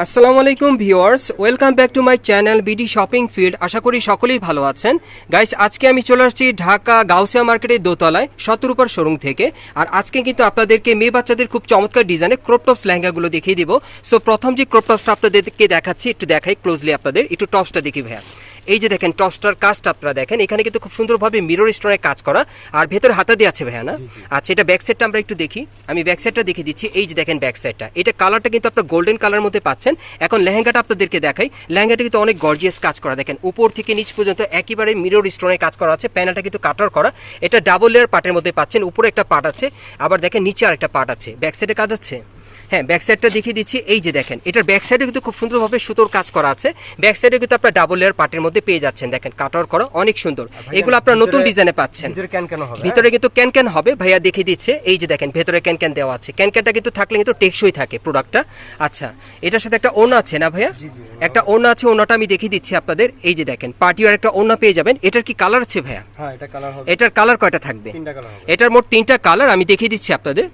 আসসালামু আলাইকুম viewers, welcome back to my channel BD shopping field. আশা করি সকলেই ভালো আছেন। গাইস, আজকে আমি চলে আসছি ঢাকা গাউসিয়া মার্কেটের দোতলায়, শতরূপার শোরুম থেকে। আর আজকে কিন্তু আপনাদেরকে মেয়ে বাচ্চাদের খুব চমৎকার ডিজাইনে ক্রপটপস লেহেঙ্গাগুলো দেখিয়ে দিব। সো প্রথম যে ক্রপটপসটা আপনাদেরকে দেখাচ্ছি, একটু দেখাই ক্লোজলি আপনাদের। একটু টপসটা দেখি ভাইয়া। এই যে দেখেন টপসটার কাজটা আপনারা দেখেন এখানে কিন্তু খুব সুন্দরভাবে মিরর স্টোনে কাজ করা আর ভেতরে হাতা দিয়ে আছে ভাইয়া না? আচ্ছা এটা ব্যাক সাইডটা আমরা একটু দেখি। আমি ব্যাক সাইডটা দেখে দিচ্ছি এই যে দেখেন ব্যাক সাইডটা এটা কালারটা কিন্তু আপনার গোল্ডেন কালার মধ্যে পাচ্ছেন। এখন লেহেঙ্গাটা আপনাদেরকে দেখাই। লেহেঙ্গাটা কিন্তু অনেক গর্জিয়াস কাজ করা দেখেন উপর থেকে নিচ পর্যন্ত একেবারে মিরর স্টোনে কাজ করা আছে প্যানেলটা কিন্তু কাটার করা। এটা ডাবল লেয়ার পার্টের মধ্যে পাচ্ছেন উপরে একটা পার্ট আছে আবার দেখেন নিচে আর একটা পার্ট আছে ব্যাক সাইডে কাজ আছে? হ্যাঁ ব্যাক সাইডটা দেখিয়ে দিচ্ছি। এই যে দেখেন এটার ব্যাক সাইডে কিন্তু খুব সুন্দরভাবে সুতোর কাজ করা আছে। ব্যাক সাইডে কিন্তু আপনার ডাবল লেয়ার পার্টের মধ্যে পেয়ে যাচ্ছেন। দেখেন কাটার করা অনেক সুন্দর। এগুলো আপনার নতুন ডিজাইনে পাচ্ছেন। ভিতরে কিন্তু ক্যান ক্যান হবে। ভাইয়া দেখিয়ে দিচ্ছে এই যে দেখেন ভেতরে ক্যান ক্যান দেওয়া আছে। ক্যান ক্যানটা কিন্তু থাকলে কিন্তু টেকসই থাকে প্রোডাক্টটা আচ্ছা এটার সাথে একটা ওনা আছে না ভাইয়া? একটা ওনা আছে ওনাটা আমি দেখিয়ে দিচ্ছি আপনাদের। এই যে দেখেন পার্টিওয়ার একটা ওনা পেয়ে যাবেন। এটার কি কালার আছে ভাইয়া? হ্যাঁ এটা কালার হবে। এটার কালার কয়টা থাকবে? তিনটা কালার হবে। এটার মোট তিনটা কালার আমি দেখিয়ে দিচ্ছি আপনাদের।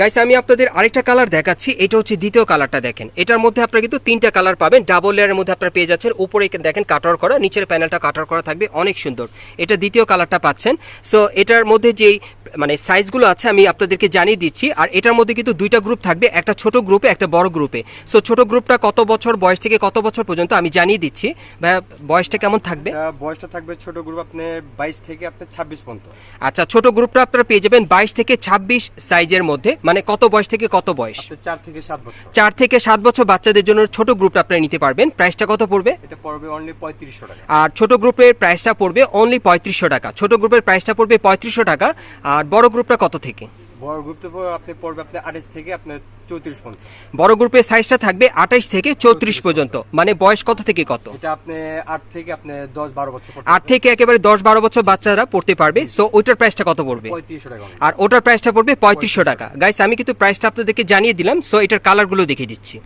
গাইস আমি আপনাদের আরেকটা কালার দেখাচ্ছি। এটা হচ্ছে দ্বিতীয় কালারটা দেখেন। এটার মধ্যে আপনারা কিন্তু তিনটা কালার পাবেন। ডাবল লেয়ারের মধ্যে আপনারা পেয়ে যাচ্ছেন। উপরে দেখেন কাটার করা নিচের প্যানেলটা কাটার করা থাকবে। অনেক সুন্দর। এটা দ্বিতীয় কালারটা পাচ্ছেন। সো এটার মধ্যে যেই মানে সাইজগুলো আছে আমি আপনাদেরকে জানিয়ে দিচ্ছি। আর এটার মধ্যে কিন্তু দুইটা গ্রুপ থাকবে। একটা ছোট গ্রুপে একটা বড় গ্রুপে সো ছোট গ্রুপটা কত বছর বয়স থেকে কত বছর পর্যন্ত আমি জানিয়ে দিচ্ছি। ভাইয়া বয়সটা কেমন থাকবে? বয়সটা থাকবে ছোট গ্রুপ আপনি বাইশ থেকে আপনার ছাব্বিশ পর্যন্ত। আচ্ছা ছোট গ্রুপটা আপনারা পেয়ে যাবেন বাইশ থেকে ছাব্বিশ সাইজের মধ্যে। মানে কত বয়স থেকে কত বয়স? চার থেকে সাত বছর। চার থেকে সাত বছর বাচ্চাদের জন্য ছোট গ্রুপটা আপনারা নিতে পারবেন। প্রাইসটা কত পড়বে? এটা পড়বে অনলি পঁয়ত্রিশশো টাকা। আর ছোট গ্রুপের প্রাইসটা পড়বে অনলি পঁয়ত্রিশশো টাকা। ছোট গ্রুপের প্রাইসটা পড়বে পঁয়ত্রিশশো টাকা। আর বড় গ্রুপটা কত থেকে? বড় গ্রুপ তো আপনি পড়বে আপনি আঠাশ থেকে আপনার চৌত্রিশ পর্যন্ত। বড় গ্রুপের সাইজটা থাকবে আঠাইশ থেকে চৌত্রিশ পর্যন্ত। মানে বয়স কত থেকে কত? এটা আপনি আট থেকে আপনি দশ বারো বছর আট থেকে একেবারে দশ বারো বছর বাচ্চারা পড়তে পারবে। সো ওইটার প্রাইসটা কত পড়বে? পঁয়ত্রিশশো টাকা আর ওটার প্রাইসটা পড়বে পঁয়ত্রিশশো টাকা। গাইস আমি কিন্তু প্রাইসটা আপনাদেরকে জানিয়ে দিলাম। সো এটার কালারগুলো দেখিয়ে দিচ্ছি।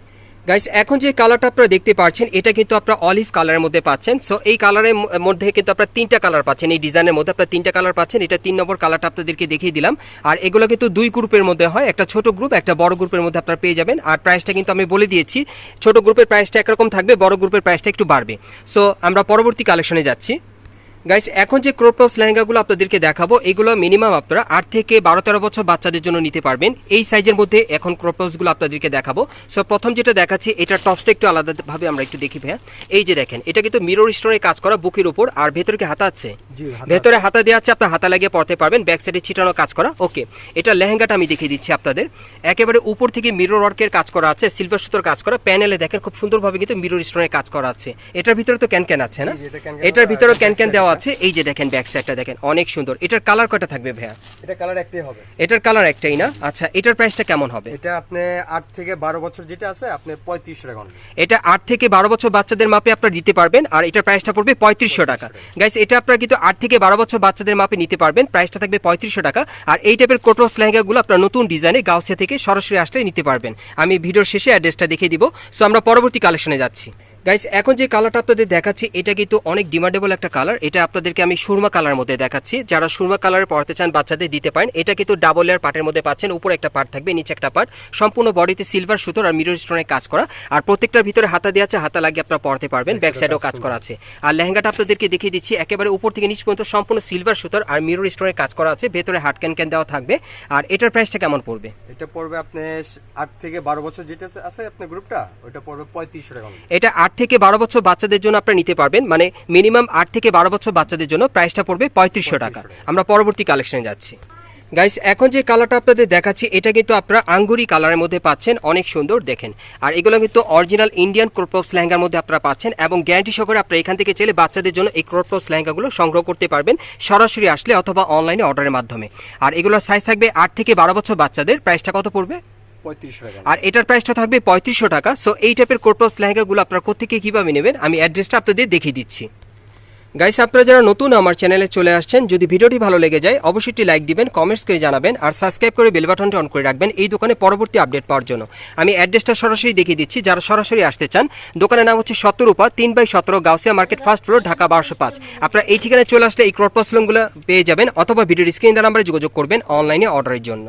গাইস এখন যে কালারটা আপনারা দেখতে পাচ্ছেন, এটা কিন্তু আপনারা অলিভ কালারের মধ্যে পাচ্ছেন। সো এই কালারের মধ্যে কিন্তু আপনারা তিনটা কালার পাচ্ছেন। এই ডিজাইনের মধ্যে আপনারা তিনটা কালার পাচ্ছেন। এটা তিন নম্বর কালারটা আপনাদেরকে দেখিয়ে দিলাম। আর এগুলো কিন্তু দুই গ্রুপের মধ্যে হয়। একটা ছোট গ্রুপ একটা বড় গ্রুপের মধ্যে আপনারা পেয়ে যাবেন। আর প্রাইসটা কিন্তু আমি বলে দিয়েছি, ছোট গ্রুপের প্রাইসটা একরকম থাকবে, বড় গ্রুপের প্রাইসটা একটু বাড়বে। সো আমরা পরবর্তী কালেকশনে যাচ্ছি। গাইস এখন যে ক্রপ টপস লেহেঙ্গাগুলো আপনাদেরকে দেখাবো এগুলো মিনিমাম আপনারা আট থেকে বারো তেরো বছর বাচ্চাদের জন্য নিতে পারবেন। এই সাইজের মধ্যে এখন ক্রপ টপসগুলো আপনাদেরকে দেখাবো। সো প্রথম যেটা দেখাচ্ছি এটার টপসটা একটু আলাদাভাবে আমরা একটু দেখি ভাইয়া। এই যে দেখেন এটা কিন্তু মিরর স্টোনে কাজ করা বুকের উপর আর ভেতরে কি হাতা আছে? ভেতরে হাতা দেওয়া আছে আপনার হাতা লাগিয়ে পড়তে পারবেন ব্যাক সাইডে ছিটানো কাজ করা। ওকে এটা লেহেঙ্গাটা আমি দেখিয়ে দিচ্ছি আপনাদের। একেবারে উপর থেকে মিরর ওয়ার্কের কাজ করা আছে সিলভার সুতোর কাজ করা। প্যানেলে দেখেন খুব সুন্দরভাবে কিন্তু মিরর স্টোনের কাজ করা আছে। এটার ভিতরে তো ক্যান ক্যান আছে না? এটা এটার ভিতরে ক্যান ক্যান দেওয়া আছে এই যে দেখেন ব্যাক সাইডটা দেখেন অনেক সুন্দর। এটার কালার কয়টা থাকবে ভাইয়া? এটা কালার একটাই হবে। এটার কালার একটাই না? আচ্ছা এটার প্রাইসটা কেমন হবে? এটা আপনি আট থেকে বারো বছর যেটা আছে আপনি পঁয়ত্রিশশো টাকা only। এটা আট থেকে বারো বছর বাচ্চাদের মাপে আপনারা দিতে পারবেন আর এটার প্রাইসটা পড়বে পঁয়ত্রিশশো টাকা। গাইস এটা আপনারা কিন্তু আট থেকে বারো বছর বাচ্চাদের মাপে নিতে পারবেন প্রাইসটা থাকবে পঁয়ত্রিশশো টাকা। আর এই টাইপের কোটস লেহেঙ্গাগুলো আপনার নতুন ডিজাইনে গাউসিয়া থেকে সরাসরি আসলে নিতে পারবেন। আমি ভিডিওর শেষে অ্যাড্রেসটা দেখিয়ে দিব। সো আমরা পরবর্তী কালেকশনে যাচ্ছি। গাইস এখন যে কালারটা আপনাদের দেখাচ্ছি এটা কিন্তু অনেক ডিমান্ডেবল একটা কালার এটা আপনাদেরকে আমি সুরমা কালার মধ্যে দেখাচ্ছি। যারা সুরমা কালারে পড়তে চান বাচ্চাদের দিতে পারেন। এটা কিন্তু ডাবল লেয়ার পার্টের মধ্যে পাচ্ছেন। উপরে একটা পার্ট থাকবে নিচে একটা পার্ট সম্পূর্ণ বডিতে সিলভার সুতোর আর মিরর স্টোনের কাজ করা। আর প্রত্যেকটার ভিতরে হাতা দেওয়া আছে হাতা লাগিয়ে আপনারা পড়তে পারবেন। ব্যাক সাইডেও কাজ করা আছে। আর লেহেঙ্গাটা আপনাদেরকে দেখিয়ে দিচ্ছি। একেবারে উপর থেকে নিচ পর্যন্ত সম্পূর্ণ সিলভার সুতোর আর মিরর স্টোনের কাজ করা আছে। ভেতরে হাট ক্যান ক্যান দেওয়া থাকবে। আর এটার প্রাইসটা কেমন পড়বে? এটা পড়বে আপনি আট থেকে বারো বছর যেটা আছে- আপনার গ্রুপটা ওইটা পড়বে পঁয়ত্রিশশো টাকা। এটা আট থেকে বারো বছর বাচ্চাদের জন্য আপনারা নিতে পারবেন। মানে মিনিমাম আট থেকে বারো বছর বাচ্চাদের জন্য প্রাইসটা পড়বে পঁয়ত্রিশশো টাকা। আমরা পরবর্তী কালেকশনে যাচ্ছি। গাইস এখন যে কালারটা আপনাদের দেখাচ্ছি, এটা কিন্তু আপনারা আঙ্গুরি কালারের মধ্যে পাচ্ছেন, অনেক সুন্দর দেখেন। আর এগুলো কিন্তু অরিজিনাল ইন্ডিয়ান ক্রোপস লেহেঙ্গার মধ্যে আপনারা পাচ্ছেন এবং গ্যারান্টি সহকারে আপনারা এখান থেকে চাইলে বাচ্চাদের জন্য এই ক্রোপস লেহেঙ্গাগুলো সংগ্রহ করতে পারবেন সরাসরি আসলে অথবা অনলাইনে অর্ডারের মাধ্যমে। আর এগুলোর সাইজ থাকবে আট থেকে বারো বছর বাচ্চাদের। প্রাইসটা কত পড়বে? আর এটার প্রাইসটা থাকবে পঁয়ত্রিশশো টাকা। সো এই টাইপের কোটস লেহেঙ্গাগুলো আপনারা কোথেকে কীভাবে নেবেন? আমি অ্যাড্রেসটা আপনাদের দেখিয়ে দিচ্ছি। গাইস আপনারা যারা নতুন আমার চ্যানেলে চলে আসছেন, যদি ভিডিওটি ভালো লেগে যায়, অবশ্যই একটি লাইক দিবেন কমেন্টস করে জানাবেন, আর সাবস্ক্রাইব করে বেল বাটনটা অন করে রাখবেন এই দোকানে পরবর্তী আপডেট পাওয়ার জন্য। আমি অ্যাড্রেসটা সরাসরি দেখিয়ে দিচ্ছি, যারা সরাসরি আসতে চান। দোকানের নাম হচ্ছে সত্তরূপা তিন বাই সতেরো, Gausia market first floor Dhaka বারোশো পাঁচ। আপনারা এই ঠিকানায় চলে আসলে এই ক্রট পেয়ে যাবেন, অথবা ভিডিওর স্ক্রিন নাম্বারে যোগাযোগ করবেন অনলাইনে অর্ডারের জন্য।